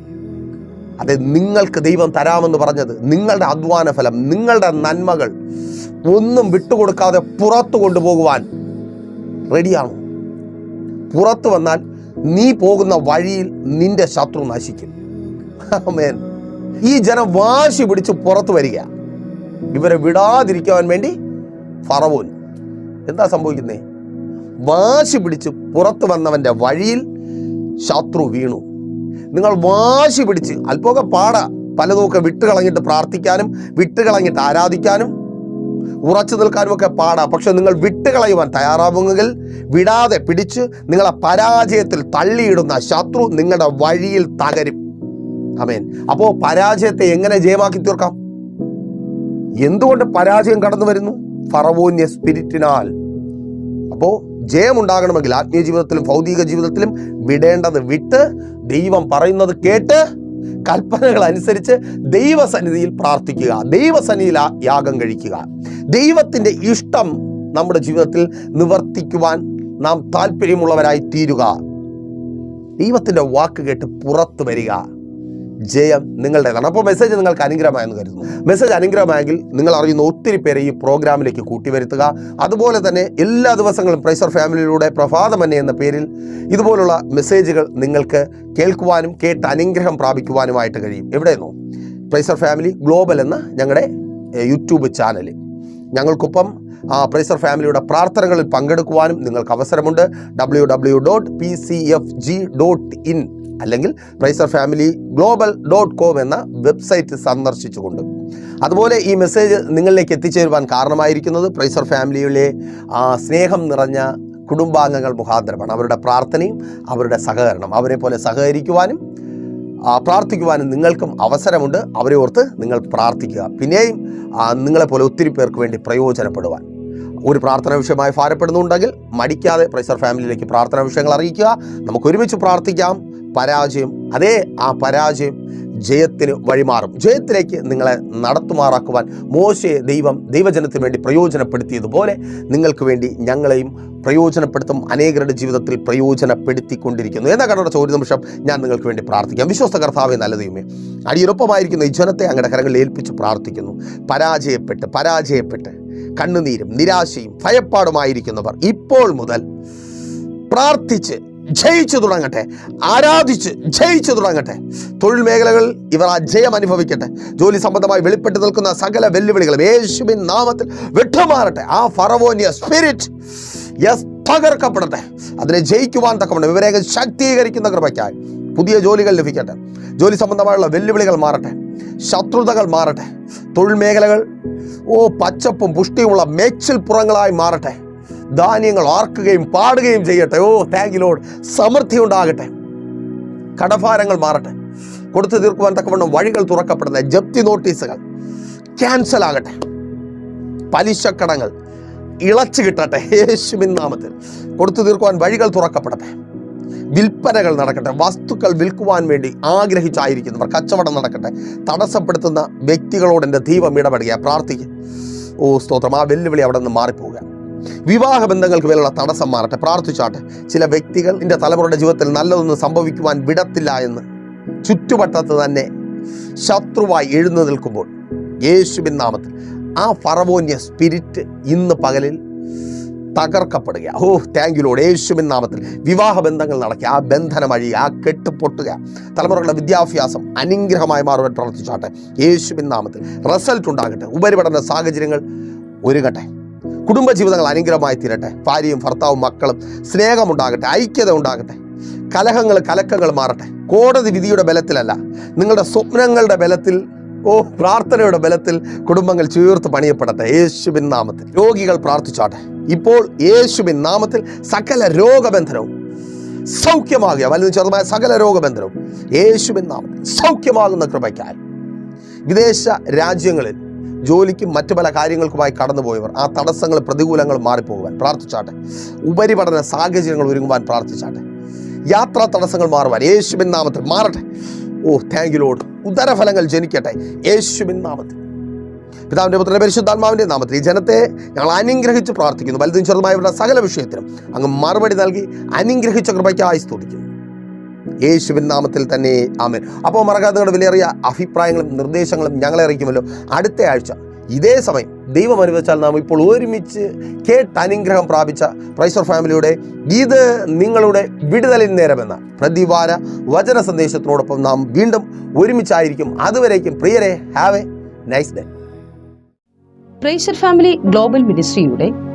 അതെ നിങ്ങൾക്ക് ദൈവം തരാമെന്ന് പറഞ്ഞത് നിങ്ങളുടെ അധ്വാന ഫലം നിങ്ങളുടെ നന്മകൾ ഒന്നും വിട്ടുകൊടുക്കാതെ പുറത്തു കൊണ്ടുപോകുവാൻ റെഡിയാണ്? പുറത്തു വന്നാൽ നീ പോകുന്ന വഴിയിൽ നിന്റെ ശത്രു നശിക്കും. ആമേൻ. ഈ ജനം വാശി പിടിച്ച് പുറത്തു വരിക. ഇവരെ വിടാതിരിക്കാൻ വേണ്ടി ഫറവോൻ. എന്താ സംഭവിക്കുന്നേ? വാശി പിടിച്ച് പുറത്തു വന്നവന്റെ വഴിയിൽ ശത്രു വീണു. നിങ്ങൾ വാശി പിടിച്ച് അല്പമൊക്കെ പാട പലതുമൊക്കെ വിട്ടുകളഞ്ഞിട്ട് പ്രാർത്ഥിക്കാനും വിട്ടുകളഞ്ഞിട്ട് ആരാധിക്കാനും ഉറച്ചു നിൽക്കാനും ഒക്കെ പാടാ. പക്ഷെ നിങ്ങൾ വിട്ടുകളയുവാൻ തയ്യാറാവുമെങ്കിൽ വിടാതെ പിടിച്ച് നിങ്ങളെ പരാജയത്തിൽ തള്ളിയിടുന്ന ശത്രു നിങ്ങളുടെ വഴിയിൽ തകരും. അമേൻ അപ്പോൾ പരാജയത്തെ എങ്ങനെ ജയമാക്കി തീർക്കാം? എന്തുകൊണ്ട് പരാജയം കടന്നു വരുന്നു? ഫറവോന്യ സ്പിരിറ്റിനാൽ. അപ്പോൾ ജയമുണ്ടാകണമെങ്കിൽ ആത്മീയ ജീവിതത്തിലും ഭൗതിക ജീവിതത്തിലും വിടേണ്ടത് വിട്ട് ദൈവം പറയുന്നത് കേട്ട് കൽപ്പനകൾ അനുസരിച്ച് ദൈവസന്നിധിയിൽ പ്രാർത്ഥിക്കുക ദൈവസന്നിധിയിൽ യാഗം കഴിക്കുക. ദൈവത്തിന്റെ ഇഷ്ടം നമ്മുടെ ജീവിതത്തിൽ നിവർത്തിക്കുവാൻ നാം താല്പര്യമുള്ളവരായി തീരുക. ദൈവത്തിന്റെ വാക്ക് കേട്ട് പുറത്തു വരിക. ജയം നിങ്ങളുടേതാണ് അപ്പോൾ മെസ്സേജ് നിങ്ങൾക്ക് അനുഗ്രഹമായെന്ന് കരുതുന്നു. മെസ്സേജ് അനുഗ്രഹമായെങ്കിൽ നിങ്ങൾ അറിയുന്ന ഒത്തിരി പേരെ ഈ പ്രോഗ്രാമിലേക്ക് കൂട്ടിവരുത്തുക. അതുപോലെ തന്നെ എല്ലാ ദിവസങ്ങളും പ്രൈസർ ഫാമിലിയിലൂടെ പ്രഭാതമന്നെ എന്ന പേരിൽ ഇതുപോലുള്ള മെസ്സേജുകൾ നിങ്ങൾക്ക് കേൾക്കുവാനും കേട്ട് അനുഗ്രഹം പ്രാപിക്കുവാനുമായിട്ട് കഴിയും. എവിടെയെന്നോ പ്രൈസർ ഫാമിലി ഗ്ലോബൽ എന്ന ഞങ്ങളുടെ യൂട്യൂബ് ചാനൽ. ഞങ്ങൾക്കൊപ്പം ആ പ്രൈസർ ഫാമിലിയുടെ പ്രാർത്ഥനകളിൽ പങ്കെടുക്കുവാനും നിങ്ങൾക്ക് അവസരമുണ്ട്. W W dot P C F G dot in അല്ലെങ്കിൽ Praiser Family Global dot com എന്ന വെബ്സൈറ്റ് സന്ദർശിച്ചുകൊണ്ട്. അതുപോലെ ഈ മെസ്സേജ് നിങ്ങളിലേക്ക് എത്തിച്ചേരുവാൻ കാരണമായിരിക്കുന്നത് പ്രൈസർ ഫാമിലിയിലെ സ്നേഹം നിറഞ്ഞ കുടുംബാംഗങ്ങൾ മുഖാന്തരമാണ്. അവരുടെ പ്രാർത്ഥനയും അവരുടെ സഹകരണം. അവരെ പോലെ സഹകരിക്കുവാനും പ്രാർത്ഥിക്കുവാനും നിങ്ങൾക്കും അവസരമുണ്ട്. അവരെ ഓർത്ത് നിങ്ങൾ പ്രാർത്ഥിക്കുക. പിന്നെയും നിങ്ങളെപ്പോലെ ഒത്തിരി പേർക്ക് വേണ്ടി പ്രയോജനപ്പെടുവാൻ. ഒരു പ്രാർത്ഥന വിഷയമായി ഭാരപ്പെടുന്നുണ്ടെങ്കിൽ മടിക്കാതെ പ്രൈസർ ഫാമിലിയിലേക്ക് പ്രാർത്ഥന വിഷയങ്ങൾ അറിയിക്കുക. നമുക്ക് ഒരുമിച്ച് പ്രാർത്ഥിക്കാം. പരാജയം. അതേ ആ പരാജയം ജയത്തിന് വഴിമാറും. ജയത്തിലേക്ക് നിങ്ങളെ നടത്തുമാറാക്കുവാൻ മോശയെ ദൈവം ദൈവജനത്തിന് വേണ്ടി പ്രയോജനപ്പെടുത്തിയതുപോലെ നിങ്ങൾക്ക് വേണ്ടി ഞങ്ങളെയും പ്രയോജനപ്പെടുത്തും. അനേകരുടെ ജീവിതത്തിൽ പ്രയോജനപ്പെടുത്തിക്കൊണ്ടിരിക്കുന്നു. എന്ന കടച്ച ഒരു നിമിഷം ഞാൻ നിങ്ങൾക്ക് വേണ്ടി പ്രാർത്ഥിക്കാം. വിശ്വസ്ത കർത്താവെ നല്ല ദൈവമേ അടിയുറപ്പമായിരിക്കുന്ന ഈ ജനത്തെ അങ്ങയുടെ കരങ്ങളിൽ ഏൽപ്പിച്ച് പ്രാർത്ഥിക്കുന്നു. പരാജയപ്പെട്ട് പരാജയപ്പെട്ട് കണ്ണുനീരും നിരാശയും ഭയപ്പാടുമായിരിക്കുന്നവർ ഇപ്പോൾ മുതൽ പ്രാർത്ഥിച്ച് ജയിച്ചു തുടങ്ങട്ടെ. ആരാധിച്ച് ജയിച്ചു തുടങ്ങട്ടെ. തൊഴിൽ മേഖലകളിൽ ഇവർ ആ ജയം അനുഭവിക്കട്ടെ. ജോലി സംബന്ധമായി വെളിപ്പെട്ട് നിൽക്കുന്ന സകല വെല്ലുവിളികളും യേശുവിൻ നാമത്തിൽ വിട്ടുമാറട്ടെ. ആ ഫറവോനിയ സ്പിരിറ്റ് യെസ് തകർക്കപ്പെടട്ടെ. അതിനെ ജയിക്കുവാൻ തക്കമുണ്ട് ഇവരെ ശക്തീകരിക്കുന്ന കൃപയ്ക്കായി പുതിയ ജോലികൾ ലഭിക്കട്ടെ. ജോലി സംബന്ധമായുള്ള വെല്ലുവിളികൾ മാറട്ടെ. ശത്രുതകൾ മാറട്ടെ. തൊഴിൽ മേഖലകൾ ഓ പച്ചപ്പും പുഷ്ടിയുമുള്ള മേച്ചിൽ പുറങ്ങളായി മാറട്ടെ. ധാന്യങ്ങൾ ആർക്കുകയും പാടുകയും ചെയ്യട്ടെ. ഓ താങ്ക് ലോഡ് സമൃദ്ധി ഉണ്ടാകട്ടെ. കടഭാരങ്ങൾ മാറട്ടെ. കൊടുത്തു തീർക്കുവാൻ തക്കവണ്ണം വഴികൾ തുറക്കപ്പെടുന്ന ജപ്തി നോട്ടീസുകൾ ക്യാൻസൽ ആകട്ടെ. പലിശക്കടങ്ങൾ ഇളച്ചു കിട്ടട്ടെ. യേശുവിൻ നാമത്തിൽ കൊടുത്തു തീർക്കുവാൻ വഴികൾ തുറക്കപ്പെടട്ടെ. വിൽപ്പനകൾ നടക്കട്ടെ. വസ്തുക്കൾ വിൽക്കുവാൻ വേണ്ടി ആഗ്രഹിച്ചായിരിക്കുന്നവർ കച്ചവടം നടക്കട്ടെ. തടസ്സപ്പെടുത്തുന്ന വ്യക്തികളോട് എന്റെ ദൈവം ഇടപെടുക പ്രാർത്ഥിക്കുക ഓ സ്തോത്രം. ആ വെല്ലുവിളി അവിടെ നിന്ന് മാറിപ്പോവുക വിവാഹ ബന്ധങ്ങൾക്ക് മേലുള്ള തടസ്സം മാറട്ടെ പ്രാർത്ഥിച്ചാട്ടെ. ചില വ്യക്തികൾ എന്റെ തലമുറയുടെ ജീവിതത്തിൽ നല്ലതൊന്നും സംഭവിക്കുവാൻ വിടത്തില്ല എന്ന് ചുറ്റുവട്ടത്ത് തന്നെ ശത്രുവായി എഴുന്നു നിൽക്കുമ്പോൾ യേശുവിൻ നാമത്തിൽ ആ ഫറവോന്യ സ്പിരിറ്റ് ഇന്ന് പകലിൽ തകർക്കപ്പെടുക ഓ താങ്ക് യുലോട് യേശുവിൻ നാമത്തിൽ വിവാഹ ബന്ധങ്ങൾ നടക്കുക ആ ബന്ധനം വഴി ആ കെട്ടുപൊട്ടുക തലമുറകളുടെ വിദ്യാഭ്യാസം അനുഗ്രഹമായി മാറുവാൻ പ്രവർത്തിച്ചാട്ടെ യേശുവിൻ നാമത്തിൽ റിസൾട്ട് ഉണ്ടാകട്ടെ. ഉപരിപഠന സാഹചര്യങ്ങൾ ഒരുങ്ങട്ടെ. കുടുംബജീവിതങ്ങൾ അനുഗ്രഹമായി തീരട്ടെ. ഭാര്യയും ഭർത്താവും മക്കളും സ്നേഹമുണ്ടാകട്ടെ ഐക്യത ഉണ്ടാകട്ടെ കലഹങ്ങൾ കലക്കങ്ങൾ മാറട്ടെ. കോടതി വിധിയുടെ ബലത്തിലല്ല. നിങ്ങളുടെ സ്വപ്നങ്ങളുടെ ബലത്തിൽ ഓ പ്രാർത്ഥനയുടെ ബലത്തിൽ കുടുംബങ്ങൾ ചേർത്ത് പണിയപ്പെടട്ടെ. യേശുബിൻ നാമത്തിൽ. രോഗികൾ പ്രാർത്ഥിച്ചാട്ടെ. ഇപ്പോൾ യേശുബിൻ നാമത്തിൽ സകല രോഗബന്ധനവും സൗഖ്യമാകുക. വലുതും ചെറുതുമായ സകല രോഗബന്ധനവും. യേശുബിൻ നാമത്തിൽ സൗഖ്യമാകുന്ന കൃപയ്ക്കായി. വിദേശ രാജ്യങ്ങളിൽ ജോലിക്കും മറ്റു പല കാര്യങ്ങൾക്കുമായി കടന്നുപോയവർ ആ തടസ്സങ്ങൾ പ്രതികൂലങ്ങൾ മാറിപ്പോകുവാൻ പ്രാർത്ഥിച്ചാട്ടെ. ഉപരിപഠന സാഹചര്യങ്ങൾ ഒരുങ്ങുവാൻ പ്രാർത്ഥിച്ചാട്ടെ. യാത്രാ തടസ്സങ്ങൾ മാറുവാൻ യേശുബിൻ നാമത്തിൽ മാറട്ടെ. ഓ താങ്ക് യു ലോഡ് ഉദരഫലങ്ങൾ ജനിക്കട്ടെ യേശുബിൻ നാമത്തിൽ. പിതാവിന്റെ പുത്രന്റെ പരിശുദ്ധാത്മാവിന്റെ നാമത്തിൽ ഈ ജനത്തെ ഞങ്ങൾ അനുഗ്രഹിച്ച് പ്രാർത്ഥിക്കുന്നു. വലുതും ചെറുതുമായവരുടെ സകല വിഷയത്തിനും അങ്ങ് മറുപടി നൽകി അനുഗ്രഹിച്ച കൃപയ്ക്കായി സ്തുതിക്കുന്നു. യേശുവിൻ നാമത്തിൽ തന്നെ ആമേൻ. അപ്പോൾ മറക്കാതെ നിങ്ങളുടെ വിലയേറിയ അഭിപ്രായങ്ങളും നിർദ്ദേശങ്ങളും ഞങ്ങളെ അറിയിക്കുമല്ലോ. അടുത്ത ആഴ്ച ഇതേ സമയം ദൈവം അനുവദിച്ചാൽ നാം ഇപ്പോൾ ഒരുമിച്ച് കേട്ട് അനുഗ്രഹം പ്രാപിച്ച പ്രൈസർ ഫാമിലിയുടെ ഇത് നിങ്ങളുടെ വിടുതലിൻ നേരമെന്ന പ്രതിവാര വചന സന്ദേശത്തിനോടൊപ്പം നാം വീണ്ടും ഒരുമിച്ചായിരിക്കും. അതുവരേക്കും പ്രിയരെ have a nice day Praiser Family Global മിനിസ്ട്രിയുടെ